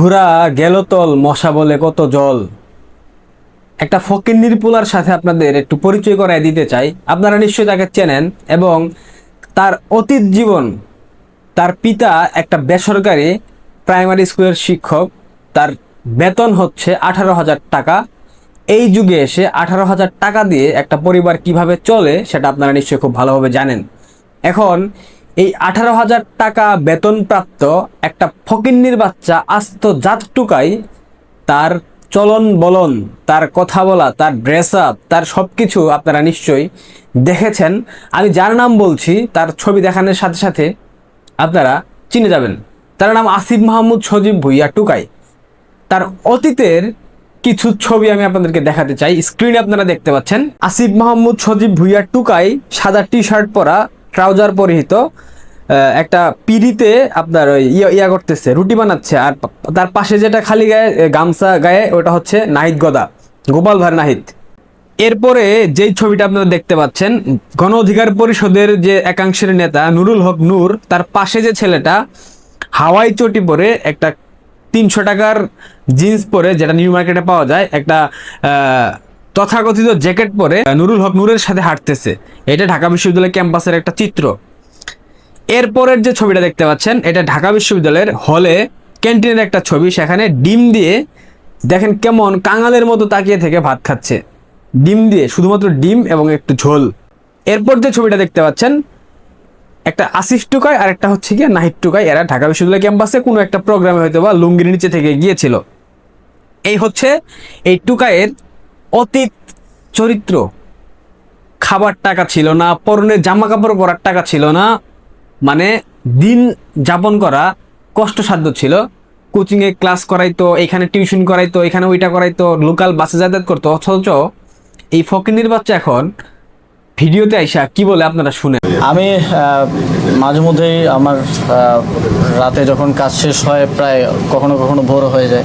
ঘোড়া গেল তল, মশা বলে কত জল। একটা ফকির নির্পুলার সাথে আপনাদের একটু পরিচয় করায় দিতে চাই। আপনারা নিশ্চয়ই তাকে চেনেন এবং তার অতীত জীবন, তার পিতা একটা বেসরকারি প্রাইমারি স্কুলের শিক্ষক, তার বেতন হচ্ছে আঠারো হাজার টাকা। এই যুগে এসে আঠারো হাজার টাকা দিয়ে একটা পরিবার কীভাবে চলে, সেটা আপনারা নিশ্চয়ই খুব ভালোভাবে জানেন। এখন এই আঠারো হাজার টাকা বেতনপ্রাপ্ত একটা ফকিন্নির বাচ্চা আস্ত জাতটুকাই তার চলন বলন, তার কথা বলা, তার ড্রেস আপ তার সব কিছু আপনারা নিশ্চয়ই দেখেছেন। আমি যার নাম বলছি, তার ছবি দেখানোর সাথে সাথে আপনারা চিনে যাবেন। তার নাম আসিফ মাহমুদ সজীব ভুইয়া টুকাই। তার অতীতের কিছু ছবি আমি আপনাদেরকে দেখাতে চাই। স্ক্রিনে আপনারা দেখতে পাচ্ছেন, আসিফ মাহমুদ সজীব ভুইয়া টুকাই সাদা টি শার্ট পরা ট্রাউজার পরিহিত একটা পিড়িতে আপনার ওই ইয়া করতেছে, রুটি বানাচ্ছে, আর তার পাশে যেটা খালি গায়ে গামছা গায়ে, ওটা হচ্ছে নাহিদ গদা, গোপাল ভার নাহিদ। এরপরে যেই ছবিটা আপনারা দেখতে পাচ্ছেন, গণ অধিকার পরিষদের যে একাংশের নেতা নুরুল হক নূর, তার পাশে যে ছেলেটা, হাওয়াই চটি পরে একটা তিনশো টাকার জিন্স পরে, যেটা নিউ মার্কেটে পাওয়া যায়, একটা তথাকথিত জ্যাকেট পরে নুরুল হক নূরের সাথে হাঁটতেছে। এটা ঢাকা বিশ্ববিদ্যালয় ক্যাম্পাসের একটা চিত্র। এরপরের যে ছবিটা দেখতে পাচ্ছেন, এটা ঢাকা বিশ্ববিদ্যালয়ের হলে ক্যান্টিনের একটা ছবি। সেখানে ডিম দিয়ে দেখেন কেমন কাঙালের মতো তাকিয়ে থেকে ভাত খাচ্ছে। ডিম দিয়ে শুধুমাত্র ডিম এবং একটু ঝোল। এরপর যে ছবিটা দেখতে পাচ্ছেন, একটা আসিফ টুকাই আর একটা হচ্ছে গিয়ে নাহিদ টুকাই। এরা ঢাকা বিশ্ববিদ্যালয় ক্যাম্পাসে কোনো একটা প্রোগ্রামে হয়তো বা লুঙ্গির নিচে থেকে গিয়েছিল। এই হচ্ছে এই টুকাইয়ের অতীত চরিত্র। খাবার টাকা ছিল না, পরনে জামা কাপড় পরার টাকা ছিল না মানে দিন যাপন করা কষ্টসাধ্য ছিল। কোচিংয়ে ক্লাস করাইতো, এখানে টিউশন করাইতো, এখানে ওইটা করাইতো, লোকাল বাসে যাতায়াত করতো। অথচ এই ফকিনির বাচ্চা এখন ভিডিওতে আইসা কি বলে আপনারা শুনেন? আমি মাঝে মধ্যেই আমার রাতে যখন কাজ শেষ হয়, প্রায় কখনো কখনো ভোর হয়ে যায়।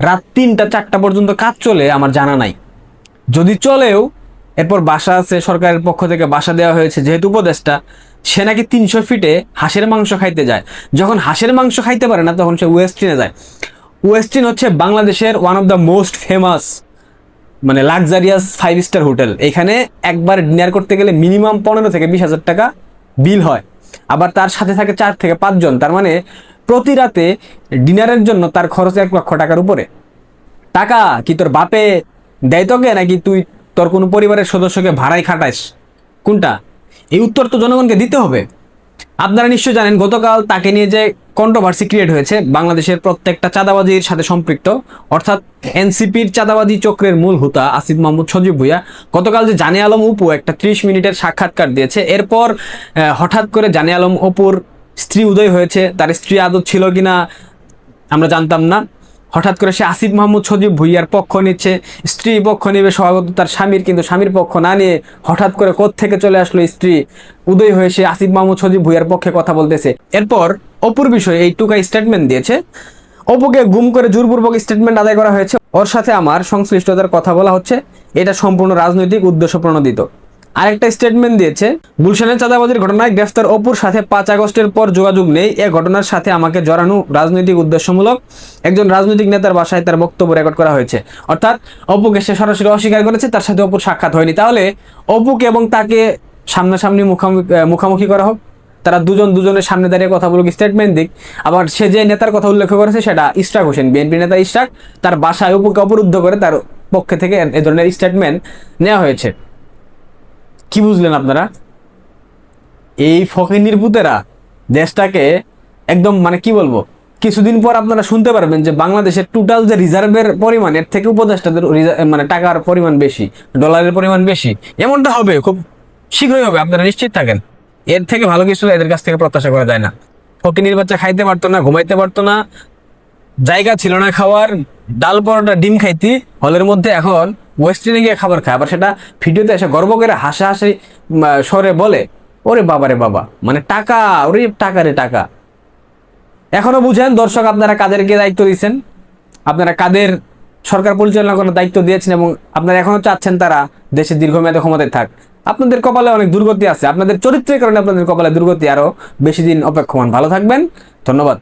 রাত তিনটা, চারটা পর্যন্ত কাজ চলে, আমার জানা নাই। যদি চলেও, এরপর বাসা আছে, সরকারের পক্ষ থেকে বাসা দেওয়া হয়েছে, যেহেতু উপদেশটা সে নাকি তিনশো ফিটে হাঁসের মাংস খাইতে যায়। যখন হাঁসের মাংস খাইতে পারে না, তখন সে ওয়েস্টিনে যায়। ওয়েস্টিন হচ্ছে বাংলাদেশের one of the most famous মানে লাক্সারিয়াস ফাইভ স্টার হোটেল এখানে একবার ডিনার করতে গেলে মিনিমাম পনেরো থেকে বিশ হাজার টাকা বিল হয়। আবার তার সাথে থাকে চার থেকে পাঁচজন। তার মানে প্রতি রাতে ডিনারের জন্য তার খরচ এক লক্ষ টাকার উপরে। টাকা কি তোর বাপে দেয় তোকে, নাকি তুই তোর কোনো পরিবারের সদস্যকে ভাড়ায় খাটাইস কোনটা? এই উত্তর তো জনগণকে দিতে হবে। আপনারা নিশ্চয় জানেন, গতকাল তাকে নিয়ে যে কন্ট্রোভার্সি ক্রিয়েট হয়েছে, বাংলাদেশের প্রত্যেকটা চাঁদাবাজির সাথে সম্পৃক্ত। অর্থাৎ এনসিপির চাঁদাবাজি চক্রের মূল হুতা আসিফ মাহমুদ সজীব ভুইয়া গতকাল যে জানে আলম উপু একটা ত্রিশ মিনিটের সাক্ষাৎকার দিয়েছে, এরপর হঠাৎ করে জানে আলম অপুর স্ত্রী উদয় হয়েছে, তার স্ত্রী আদত ছিল কিনা আমরা জানতাম না। হঠাৎ করে সে আসিফ মাহমুদ সজীব ভুইয়ার পক্ষ নিচ্ছে, স্ত্রী পক্ষ নেবে, স্বভাবত তার স্বামীর, কিন্তু স্বামীর পক্ষ না নিয়ে হঠাৎ করে থেকে চলে আসলো স্ত্রী। উদয় হয়ে সে আসিফ মাহমুদ সজীব ভুইয়ার পক্ষে কথা বলতেছে। এরপর অপুর বিষয়ে এই টুকা স্টেটমেন্ট দিয়েছে। অপুকে গুম করে জোরপূর্বক স্টেটমেন্ট আদায় করা হয়েছে। ওর সাথে আমার সংশ্লিষ্টতার কথা বলা হচ্ছে। এটা সম্পূর্ণ রাজনৈতিক উদ্দেশ্য প্রণোদিত। আরেকটা স্টেটমেন্ট দিয়েছে, গুলশানের চাঁদাবাজির ঘটনায় গ্রেফতার অপুর সাথে পাঁচ আগস্টের পর যোগাযোগ নেই। এ ঘটনার সাথে আমাকে জড়ানো রাজনৈতিক উদ্দেশ্যমূলক একজন রাজনৈতিক নেতার বাসায় তার বক্তব্য রেকর্ড করা হয়েছে। অর্থাৎ অপুকে সে সরাসরি অস্বীকার করেছে, তার সাথে অপুর সাক্ষাৎ হয়নি। তাহলে অপুকে এবং তাকে সামনাসামনি মুখামুখি মুখামুখি করা হোক। তারা দুজন দুজনের সামনে দাঁড়িয়ে কথা বলুক স্টেটমেন্ট দিক। আবার সে যে নেতার কথা উল্লেখ করেছে, সেটা ইশরাক হোসেন। বিএনপি নেতা ইশরাক তার বাসায় অপুকে অবরুদ্ধ করে তার পক্ষে থেকে এ ধরনের স্টেটমেন্ট নেওয়া হয়েছে। কি বুঝলেন আপনারা? এই ফকিনির পুতেরা দেশটাকে একদম মানে কি বলব? কিছুদিন পর আপনারা শুনতে পারবেন যে বাংলাদেশের টোটাল যে রিজার্ভের পরিমাণ, এর থেকে উপদেষ্টাদের মানে টাকার পরিমাণ বেশি ডলারের পরিমাণ বেশি, এমনটা হবে, খুব শীঘ্রই হবে, আপনারা নিশ্চিত থাকেন। এর থেকে ভালো কিছু এদের কাছ থেকে প্রত্যাশা করা যায় না। ফকিনির বাচ্চা খাইতে পারতো না, ঘুমাইতে পারতো না, জায়গা ছিল না খাওয়ার, ডাল পরোটা, ডিম খাইতি, হলের মধ্যে এখন ওয়েস্টার্নে গিয়ে খাবার খায়। আবার সেটা ভিডিওতে এসে গর্ব করে হাসা হাসি স্বরে বলে, ওরে বাবা রে বাবা মানে টাকা, ওরে টাকা রে টাকা। এখনও বুঝেন, দর্শক আপনারা কাদেরকে দায়িত্ব দিচ্ছেন? আপনারা কাদের সরকার পরিচালনা করার দায়িত্ব দিয়েছেন এবং আপনারা এখনও চাচ্ছেন তারা দেশে দীর্ঘমেয়াদী ক্ষমতায় থাক? আপনাদের কপালে অনেক দুর্গতি আছে। আপনাদের চরিত্রের কারণে আপনাদের কপালে দুর্গতি আরও বেশি দিন অপেক্ষমান। ভালো থাকবেন। ধন্যবাদ।